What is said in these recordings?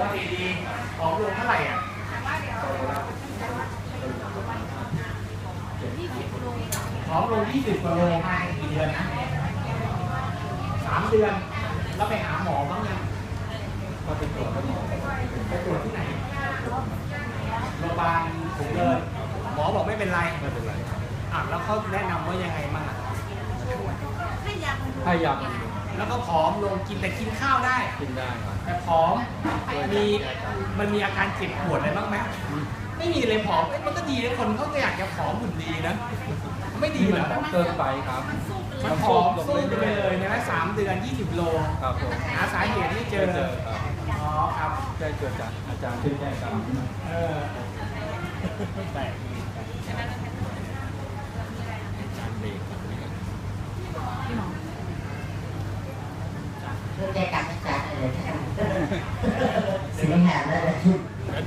ว่าดีดีผอมลงเท่าไหร่อะผอมลง20กว่าโลภายในกี่เดือนนะสามเดือน แล้วไปหาหมอบ้างยังก็ไปตรวจแล้วหมอไปตรวจที่ไหน โรงพยาบาลถุงเลย หมอบอกไม่เป็นไร ไม่เป็นไร อะแล้วเขาแนะนำว่ายังไงบ้างอะให้ยาบำรุง แล้วก็ผอมลงกินแต่กินข้าวได้ กินได้ครับแต่ผอมมีมันมีอาการเจ็บปวดอะไรบ้างไหมไม่มีเลยผอมเอ้ยมันก็ดีนะคนเขาก็อยากจะผอมหุ่นดีนะ ไม่ดีที่เหรมันอเกินไปครับมันผอมสู้ไปเลยนะสามเดือน 20 โล ครับผมหาสาเหตุไม่เจอเจอครับอ๋อครับแจ้งเกิดจากอาจารย์ชื่อแจ้งครับ เออแปลกดี เรื่อแก้การรักษาอะไรเสียงแหบแล้วนะชุด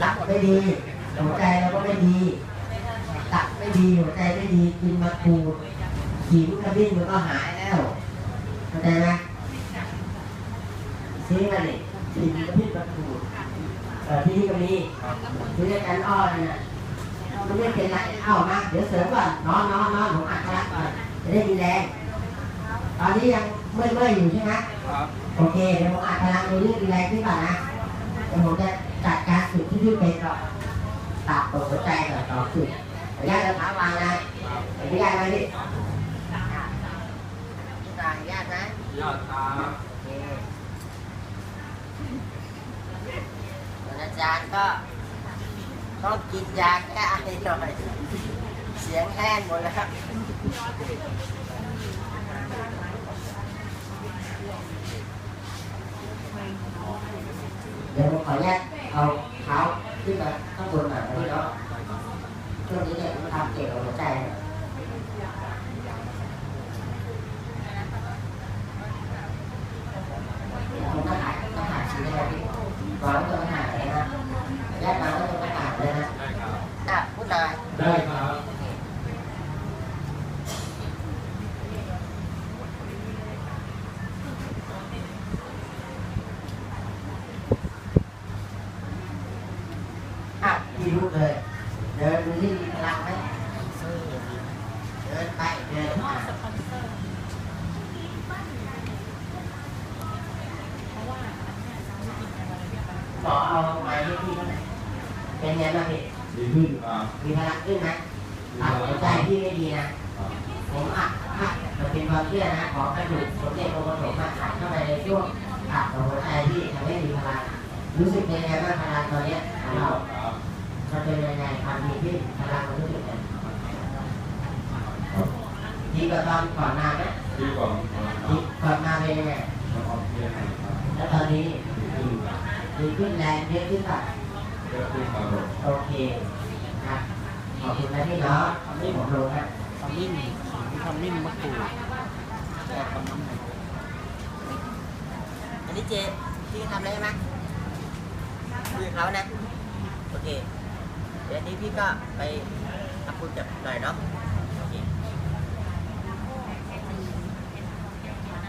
ตับไม่ดีหัวใจเราก็ไม่ดี ตับไม่ดีหัวใจไม่ดีกินมะกรูดขิงกระบิ้นมันก็หายแล้วเข้าใจไหมซื้อมาดิขิงกระบิ้นมะกรูดเออที่นี่ก็มีครับซื้อด้วยกันอ้อนน่ะมันไม่เป็นไรเอ้ามาเดี๋ยวเสริมก่อนนอนนอนนอนผมอัดพลังก่อนจะได้มีแรงตอนนี้ยังเมื่อยเมื่อยๆอยู่ใช่ไหมครับ โอเคเดี๋ยวผมอ่านพลังในเรื่องแรงขึ้นก่อนนะเดี๋ยวผมจะจัดการสุดที่พี่เป็นก่อนตับตกหัวใจก่อนต่อสุดขออนุญาตจะพักวางนะขออนุญาตนะพี่ขออนุญาตนะยอดครับโอเคส่วนอาจารย์ก็ต้องกินยาแก้ไอหน่อย เสียงแห้งหมดแล้วครับ เดี๋ยวผม ขออนุญาตเอาเท้าขึ้นมาข้างบนหน่อยนะพี่เนาะช่วงนี้เนี่ยผมทำเกี่ยวกับหัวใจเนี่ยผมต้องถ่ายต้องถ่ายชิ้นได้ไหมพี่ก่อนต้องถ่ายเลยนะแยกมาแล้วต้องถ่ายเลยนะได้ครับอะพูดหน่อยได้ครับ อะ พี่รู้เลย เดินดูที่มีพลังไหมเดินไป เดินมาขอเอาไม้ให้พี่หน่อยเป็นไงบ้างพี่ดีขึ้นมีพลังขึ้นไหมอะหัวใจพี่ไม่ดีนะ ผมอัดอัดมันเป็นความเชื่อนะ ของกระดูกสมเด็จองค์ปฐมมาอัดเข้าไปในช่วงอัดหัวใจที่ทำให้มีพลังรู้สึกยังไงบ้างพลังตอนเนี้ยของเรา ครับมันเป็นยังไงความดีที่พลังมันรู้สึกยังไงดีกว่าตอนก่อนหน้าไหมดีกว่าดีก่อนหน้าเป็นยังไงมันออกเยอะครับแล้วตอนนี้ดีขึ้นครับดีขึ้นแรงเยอะขึ้นป่ะเยอะขึ้นครับผมโอเคนะขอบคุณนะพี่เนาะนี่ผมรู้นะขมิ้นขมิ้นมะกรูดแก้ขมิ้นอันนี้เจพี่ทำได้ไหมคุยกับเขานะ โอเค เดี๋ยวนี้พี่ก็ไปทำคุยกับหน่อยเนาะโอเค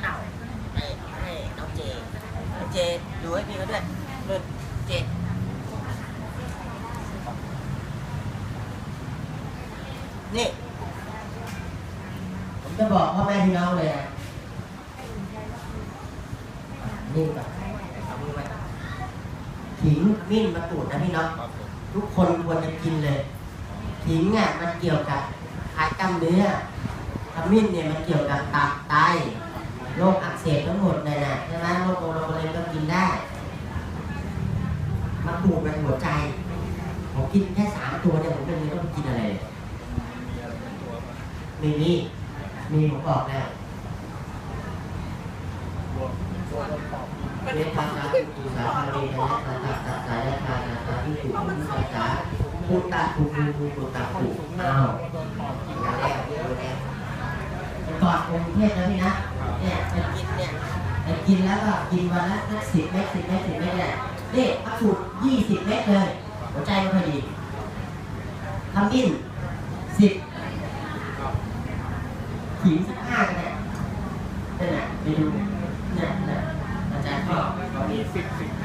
เอาให้ให้น้องเจน้องเจดูให้พี่เขาด้วยนุ่นเจนี่ ผมจะบอกพ่อแม่พี่น้องเลยนะนี่ก่อนเอามือมาขิงมิ้นมะกรูดนะพี่น้องครับผม ทุกคนควรจะกินเลยขิงอะมันเกี่ยวกับคลายกล้ามเนื้อขมิ้นเนี่ยมันเกี่ยวกับตับไตโรคอักเสบทั้งหมดเลยนะใช่ไหมโรคโรคอะไรก็กินได้มะกรูดเป็นหัวใจผมกินแค่สามตัวเนี่ยผมไม่รู้ต้องกินอะไรมีนี่มีผมบอกแล้ว เวทาสาธุสาภาเวทนาสาตาสายทานาสาธุสุขุสาสาพุทธะภูภูภูปุตตะภูอ้าวแล้วแล้วแล้วเป็นก่อนองค์เทพนะพี่นะเนี่ยจะกินเนี่ยจะกินแล้วก็กินวันละสักสิบเม็ดสิบเม็ดสิบเม็ดเนี่ยนี่อักสูตรยี่สิบเม็ดเลยหัวใจไม่ค่อดีทำอินสิบขิงสิบห้าเนี่ยนั่นแหละไปดู เนี่